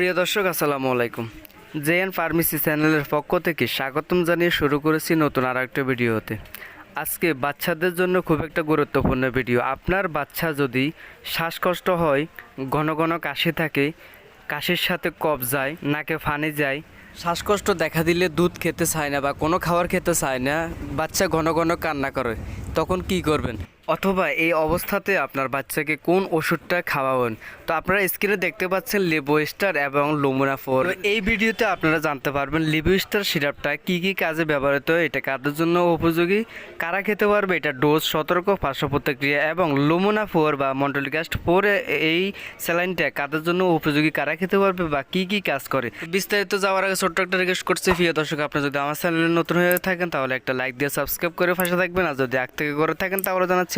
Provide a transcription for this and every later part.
প্রিয় দর্শক, আসসালামু আলাইকুম। জেএন ফার্মেসি চ্যানেলের পক্ষ থেকে স্বাগতম জানিয়ে শুরু করেছি নতুন আর একটা ভিডিওতে। আজকে বাচ্চাদের জন্য খুব একটা গুরুত্বপূর্ণ ভিডিও। আপনার বাচ্চা যদি শ্বাসকষ্ট হয়, ঘন ঘন কাশি থাকে, কাশির সাথে কফ যায়, নাকে ফানি যায়, শ্বাসকষ্ট দেখা দিলে দুধ খেতে চায় না বা কোনো খাবার খেতে চায় না, বাচ্চা ঘন ঘন কান্না করে, তখন কি করবেন? অথবা এই অবস্থাতে আপনার বাচ্চাকে কোন ওষুধটা খাওয়াবেন? তো আপনারা স্ক্রিনে দেখতে পাচ্ছেন লিবোস্টার এবং লুমোনাফোর এই ভিডিওতে আপনারা জানতে পারবেন লিবোস্টার সিরাপটা কি কি কাজে ব্যবহৃত হয় এটা কাদের জন্য উপযোগী, কারা খেতে পারবে, এটা ডোজ সতর্ক, পার্শ্ব প্রতিক্রিয়া এবং লুমোনা ফোর বা মন্টলিকাস্ট ফোর এই স্যালাইনটা কাদের জন্য উপযোগী, কারা খেতে পারবে বা কি কি কাজ করে? বিস্তারিত যাওয়ার আগে ছোট্ট একটা রিকোয়েস্ট করছি, প্রিয় দর্শক, আপনি যদি আমার চ্যানেলে নতুন হয়ে থাকেন, তাহলে একটা লাইক দিয়ে সাবস্ক্রাইব করে পাশে থাকবেন, আর যদি আগ থেকে করে থাকেন, তাহলে জানাচ্ছি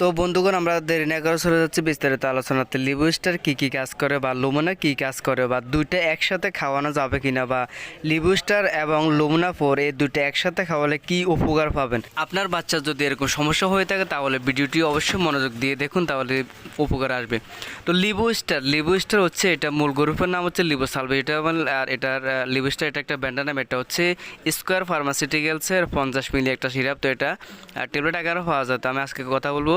তো বন্ধুগণ, আমরা দেরি না করে চলে যাচ্ছি। বিস্তারিত আলোচনাতে লিবু স্টার কী কী কাজ করে বা লুমোনা কী কাজ করে বা দুইটা একসাথে খাওয়ানো যাবে কিনা বা লিবু স্টার এবং লুমোনা ফোর এই দুইটা একসাথে খাওয়ালে কি উপকার পাবেন? আপনার বাচ্চার যদি এরকম সমস্যা হয়ে থাকে, তাহলে ভিডিওটি অবশ্যই মনোযোগ দিয়ে দেখুন, তাহলে উপকার আসবে। তো লিবু স্টার লিবু স্টার হচ্ছে এটা মূল গ্রুপের নাম হচ্ছে লিবু সালভে এটা আর এটার লিবু স্টার, এটা একটা ব্র্যান্ডের নাম, এটা হচ্ছে স্কোয়ার ফার্মাসিউটিক্যালসের পঞ্চাশ মিলি একটা সিরাপ। তো এটা ট্যাবলেট আকারে পাওয়া যায়। তো আমি আজকে কথা বলব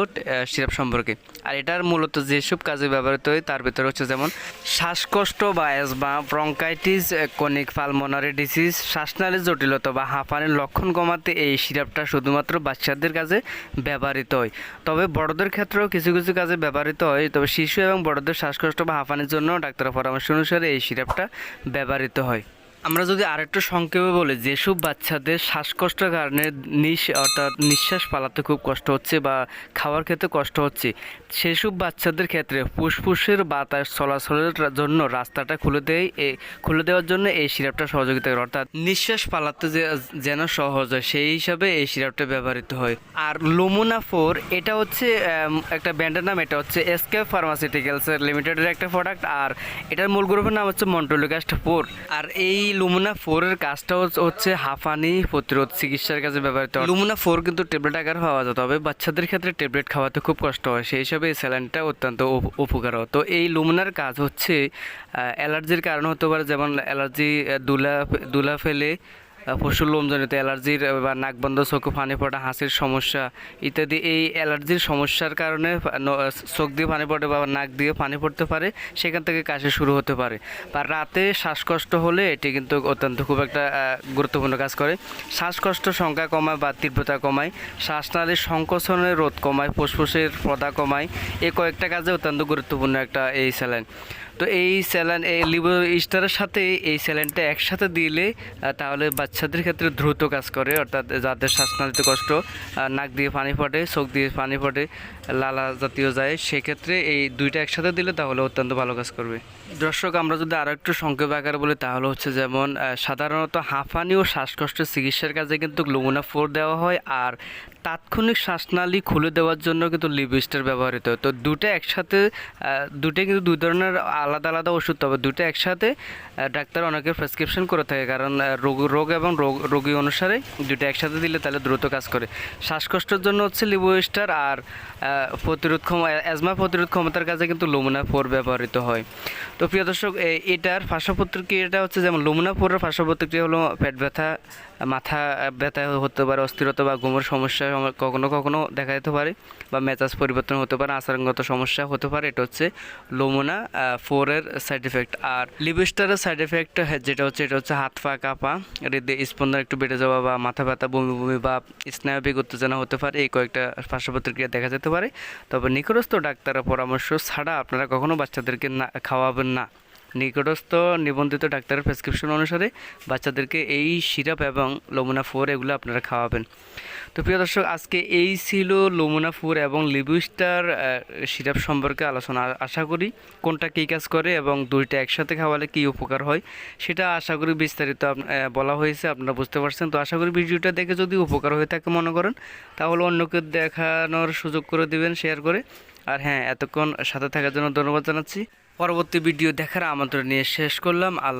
সিরাপ সম্পর্কে। আর এটার মূলত যেসব কাজে ব্যবহৃত হয়, তার ভিতরে হচ্ছে যেমন শ্বাসকষ্ট বা asthma bronchitis chronic pulmonary disease শ্বাসনালীর জটিলতা বা হাঁপানির লক্ষণ কমাতে এই সিরাপটা শুধুমাত্র বাচ্চাদের কাজে ব্যবহৃত হয়। তবে বড়দের ক্ষেত্রেও কিছু কিছু কাজে ব্যবহৃত হয়। তবে শিশু এবং বড়দের শ্বাসকষ্ট বা হাঁপানির জন্য ডাক্তারের পরামর্শ অনুসারে এই সিরাপটা ব্যবহৃত হয়। আমরা যদি আরেকটু সংক্ষেপে বলি, যেসব বাচ্চাদের শ্বাসকষ্টের কারণে নিঃ অর্থাৎ নিঃশ্বাস পালাতে খুব কষ্ট হচ্ছে বা খাওয়ার খেতে কষ্ট হচ্ছে, সেসব বাচ্চাদের ক্ষেত্রে ফুসফুসের বাতাস চলাচলের জন্য রাস্তাটা খুলে দেয় এই খুলে দেওয়ার জন্য এই সিরাপটা সহযোগিতা করে। অর্থাৎ নিঃশ্বাস পালাতে যে, যেন সহজ হয়, সেই হিসাবে এই সিরাপটা ব্যবহৃত হয়। আর লুমোনা ফোর, এটা হচ্ছে একটা ব্র্যান্ডের নাম, এটা হচ্ছে এসকে ফার্মাসিউটিক্যালস লিমিটেডের একটা প্রোডাক্ট, আর এটার মূল গ্রুপের নাম হচ্ছে মন্টোলিকাস্ট ফোর। আর এই লুমোনা ফোরের কাজটা হচ্ছে- হাঁফানি প্রতিরোধ চিকিৎসার কাজে ব্যবহৃত লুমোনা ফোর কিন্তু ট্যাবলেট আকার পাওয়া যায়, তবে বাচ্চাদের ক্ষেত্রে ট্যাবলেট খাওয়াতে খুব কষ্ট হয়। সেই হিসাবে এই স্যালাইনটা অত্যন্ত উপ- উপকার তো এই লুমুনার কাজ হচ্ছে অ্যালার্জির কারণ হতে পারে, যেমন অ্যালার্জি দুলা দুলা ফেলে পশুর লোমজনিত অ্যালার্জির বা নাক বন্ধ চোখে পানি পড়া, হাসির সমস্যা ইত্যাদি। এই অ্যালার্জির সমস্যার কারণে চোখ দিয়ে পানি পড়ে বা নাক দিয়ে পানি পড়তে পারে, সেখান থেকে কাশি শুরু হতে পারে। বা রাতে শ্বাসকষ্ট হলে এটি কিন্তু অত্যন্ত খুব একটা গুরুত্বপূর্ণ কাজ করে। শ্বাসকষ্ট সংখ্যা কমায় বা তীব্রতা কমায়। শ্বাসনালীর সংকোচনের রোধ কমায়, ফুসফুসের পদা কমায়। এ কয়েকটা কাজে অত্যন্ত গুরুত্বপূর্ণ একটা এই স্যালাইন। তো এই স্যালাইন, এই লিবো স্টারের সাথে এই স্যালাইনটা একসাথে দিলে তাহলে বাচ্চাদের ক্ষেত্রে দ্রুত কাজ করে, অর্থাৎ যাদের শ্বাসনালীতে কষ্ট নাক দিয়ে পানি পড়ে, চোখ দিয়ে পানি পড়ে, লালা জাতীয় যায়, সেক্ষেত্রে এই দুইটা একসাথে দিলে তাহলে অত্যন্ত ভালো কাজ করবে। দর্শক, আমরা যদি আরও একটু সংক্ষেপ আকারে বলি, তাহলে হচ্ছে যেমন সাধারণত হাঁফানি ও শ্বাসকষ্টের চিকিৎসার কাজে কিন্তু লুমোনা ফোর দেওয়া হয়, আর তাৎক্ষণিক শ্বাসনালী খুলে দেওয়ার জন্য কিন্তু লিবিস্টার ব্যবহৃত হয়। তো দুটো একসাথে দুটো কিন্তু দুই ধরনের আলাদা আলাদা ওষুধ তবে দুটো একসাথে ডাক্তার অনেকে প্রেসক্রিপশন করে থাকে। কারণ রোগ রোগ এবং রোগ, রোগী অনুসারে দুটো একসাথে দিলে তাহলে দ্রুত কাজ করে। শ্বাসকষ্টের জন্য হচ্ছে লিবোস্টার আর প্রতিরোধ ক্ষম অ্যাজমা প্রতিরোধ ক্ষমতার কাজে কিন্তু লুমোনা ফোর ব্যবহৃত হয়। তো প্রিয় দর্শক এটার পার্শ্ব প্রতিক্রিয়াটা হচ্ছে যেমন লুমোনা ফোরের পার্শ্ব প্রতিক্রিয়া হলো পেট ব্যথা, মাথা ব্যথা হতে পারে, অস্থিরতা বা ঘুমের সমস্যা সম- কখনো কখনো দেখা যেতে পারে বা মেজাজ পরিবর্তন হতে পারে, আচরণগত সমস্যা হতে পারে, এটা হচ্ছে লোমোনা ফোরের সাইড এফেক্ট আর লিবিস্টারের সাইড এফেক্ট যেটা হচ্ছে, এটা হচ্ছে হাত পা কাঁপা হৃদয় স্পন্দন একটু বেড়ে যাওয়া বা মাথা ব্যথা, বমি বমি বা স্নায়বিক উত্তেজনা হতে পারে, এই কয়েকটা পার্শ্ব প্রতিক্রিয়া দেখা যেতে পারে। তবে নিকটস্থ ডাক্তারের পরামর্শ ছাড়া আপনারা কখনো বাচ্চাদেরকে না, খাওয়াবেন না। নিকটস্থ নিবন্ধিত ডাক্তারের প্রেসক্রিপশন অনুসারে বাচ্চাদেরকে এই সিরাপ এবং লমুনা ফোর এগুলো আপনারা খাওয়াবেন। তো প্রিয় দর্শক, আজকে এই ছিল লমুনা ফোর এবং লিবুস্টার সিরাপ সম্পর্কে আলোচনা। আশা করি কোনটা কী কাজ করে এবং দুইটা একসাথে খাওয়ালে কী উপকার হয় সেটা আশা করি বিস্তারিত বলা হয়েছে, আপনারা বুঝতে পারছেন। তো আশা করি ভিডিওটা দেখে যদি উপকার হয়ে থাকে মনে করেন, তাহলে অন্যকে দেখানোর সুযোগ করে দিবেন শেয়ার করে। আর হ্যাঁ এতক্ষণ সাথে থাকার জন্য ধন্যবাদ জানাচ্ছি। পরবর্তী ভিডিও দেখার আমন্ত্রণ নিয়ে শেষ করলাম। আল্লাহ